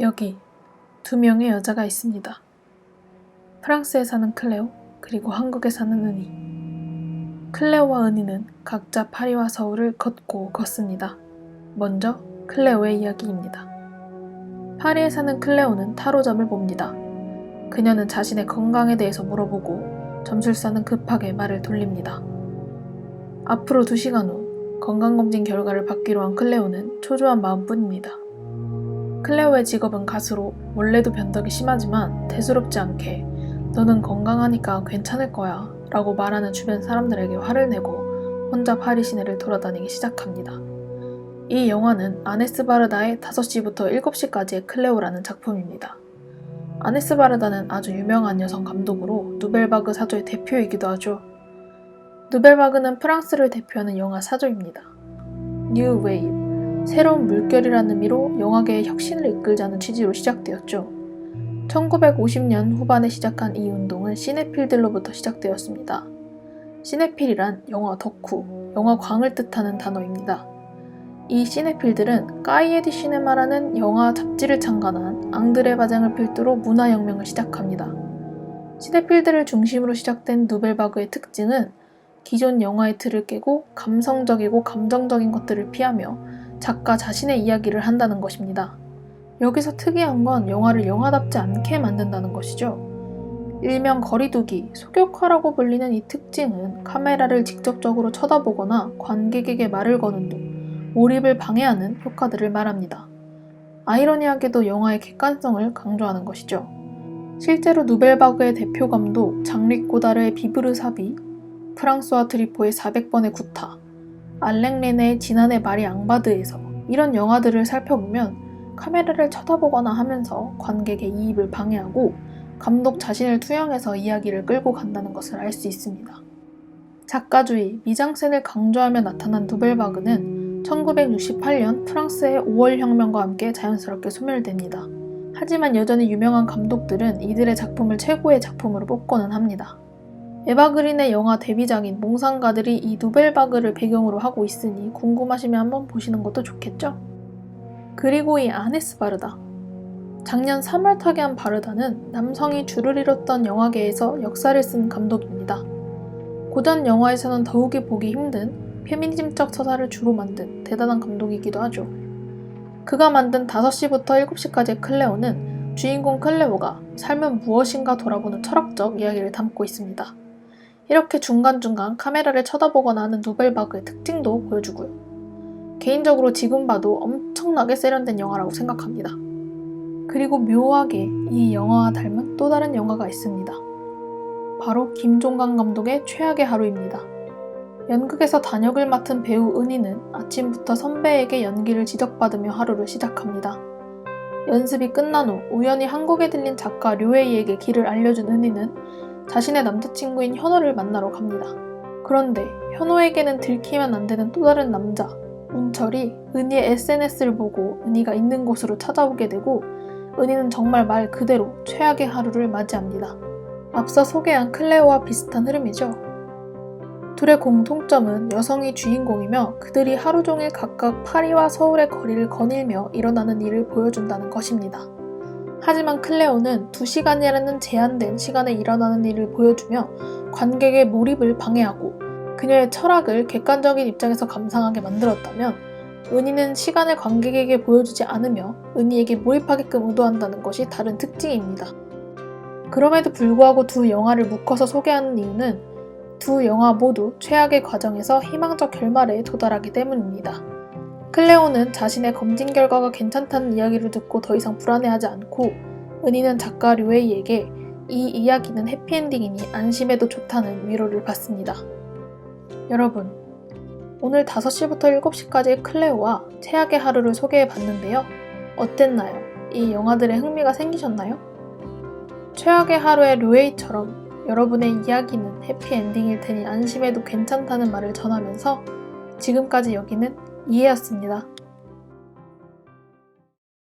여기 두 명의 여자가 있습니다. 프랑스에 사는 클레오, 그리고 한국에 사는 은희. 클레오와 은희는 각자 파리와 서울을 걷고 걷습니다. 먼저 클레오의 이야기입니다. 파리에 사는 클레오는 타로점을 봅니다. 그녀는 자신의 건강에 대해서 물어보고 점술사는 급하게 말을 돌립니다. 앞으로 2시간 후 건강검진 결과를 받기로 한 클레오는 초조한 마음뿐입니다. 클레오의 직업은 가수로 원래도 변덕이 심하지만 대수롭지 않게 너는 건강하니까 괜찮을 거야 라고 말하는 주변 사람들에게 화를 내고 혼자 파리 시내를 돌아다니기 시작합니다. 이 영화는 아네스 바르다의 5시부터 7시까지의 클레오라는 작품입니다. 아네스 바르다는 아주 유명한 여성 감독으로 누벨바그 사조의 대표이기도 하죠. 누벨바그는 프랑스를 대표하는 영화 사조입니다. 뉴 웨이브, 새로운 물결이라는 의미로 영화계의 혁신을 이끌자는 취지로 시작되었죠. 1950년 후반에 시작한 이 운동은 시네필들로부터 시작되었습니다. 시네필이란 영화 덕후, 영화광을 뜻하는 단어입니다. 이 시네필들은 까이에디 시네마라는 영화 잡지를 창간한 앙드레 바장을 필두로 문화혁명을 시작합니다. 시네필들을 중심으로 시작된 누벨바그의 특징은 기존 영화의 틀을 깨고 감성적이고 감정적인 것들을 피하며 작가 자신의 이야기를 한다는 것입니다. 여기서 특이한 건 영화를 영화답지 않게 만든다는 것이죠. 일명 거리두기, 소격화라고 불리는 이 특징은 카메라를 직접적으로 쳐다보거나 관객에게 말을 거는 등 몰입을 방해하는 효과들을 말합니다. 아이러니하게도 영화의 객관성을 강조하는 것이죠. 실제로 누벨바그의 대표 감독 장릭 고다르의 비브르사비, 프랑스와 트리포의 400번의 구타, 알랭 레네의 지난해 마리 앙바드에서 이런 영화들을 살펴보면 카메라를 쳐다보거나 하면서 관객의 이입을 방해하고 감독 자신을 투영해서 이야기를 끌고 간다는 것을 알 수 있습니다. 작가주의, 미장센을 강조하며 나타난 누벨바그는 1968년 프랑스의 5월 혁명과 함께 자연스럽게 소멸됩니다. 하지만 여전히 유명한 감독들은 이들의 작품을 최고의 작품으로 뽑고는 합니다. 에바 그린의 영화 데뷔작인 몽상가들이 이 누벨바그를 배경으로 하고 있으니 궁금하시면 한번 보시는 것도 좋겠죠? 그리고 이 아네스 바르다. 작년 3월 타계한 바르다는 남성이 줄을 잃었던 영화계에서 역사를 쓴 감독입니다. 고전 영화에서는 더욱이 보기 힘든 페미니즘적 서사를 주로 만든 대단한 감독이기도 하죠. 그가 만든 5시부터 7시까지의 클레오는 주인공 클레오가 삶은 무엇인가 돌아보는 철학적 이야기를 담고 있습니다. 이렇게 중간중간 카메라를 쳐다보거나 하는 누벨바그의 특징도 보여주고요. 개인적으로 지금 봐도 엄청나게 세련된 영화라고 생각합니다. 그리고 묘하게 이 영화와 닮은 또 다른 영화가 있습니다. 바로 김종관 감독의 최악의 하루입니다. 연극에서 단역을 맡은 배우 은희는 아침부터 선배에게 연기를 지적받으며 하루를 시작합니다. 연습이 끝난 후 우연히 한국에 들린 작가 류에이에게 길을 알려준 은희는 자신의 남자친구인 현호를 만나러 갑니다. 그런데 현호에게는 들키면 안 되는 또 다른 남자, 운철이 은희의 SNS를 보고 은희가 있는 곳으로 찾아오게 되고 은희는 정말 말 그대로 최악의 하루를 맞이합니다. 앞서 소개한 클레오와 비슷한 흐름이죠. 둘의 공통점은 여성이 주인공이며 그들이 하루 종일 각각 파리와 서울의 거리를 거닐며 일어나는 일을 보여준다는 것입니다. 하지만 클레오는 2시간이라는 제한된 시간에 일어나는 일을 보여주며 관객의 몰입을 방해하고 그녀의 철학을 객관적인 입장에서 감상하게 만들었다면 은희는 시간을 관객에게 보여주지 않으며 은희에게 몰입하게끔 의도한다는 것이 다른 특징입니다. 그럼에도 불구하고 두 영화를 묶어서 소개하는 이유는 두 영화 모두 최악의 과정에서 희망적 결말에 도달하기 때문입니다. 클레오는 자신의 검진 결과가 괜찮다는 이야기를 듣고 더 이상 불안해하지 않고 은희는 작가 류에이에게 이 이야기는 해피엔딩이니 안심해도 좋다는 위로를 받습니다. 여러분, 오늘 5시부터 7시까지의 클레오와 최악의 하루를 소개해 봤는데요. 어땠나요? 이 영화들의 흥미가 생기셨나요? 최악의 하루의 류에이처럼 여러분의 이야기는 해피엔딩일 테니 안심해도 괜찮다는 말을 전하면서 지금까지 여기는 이해였습니다.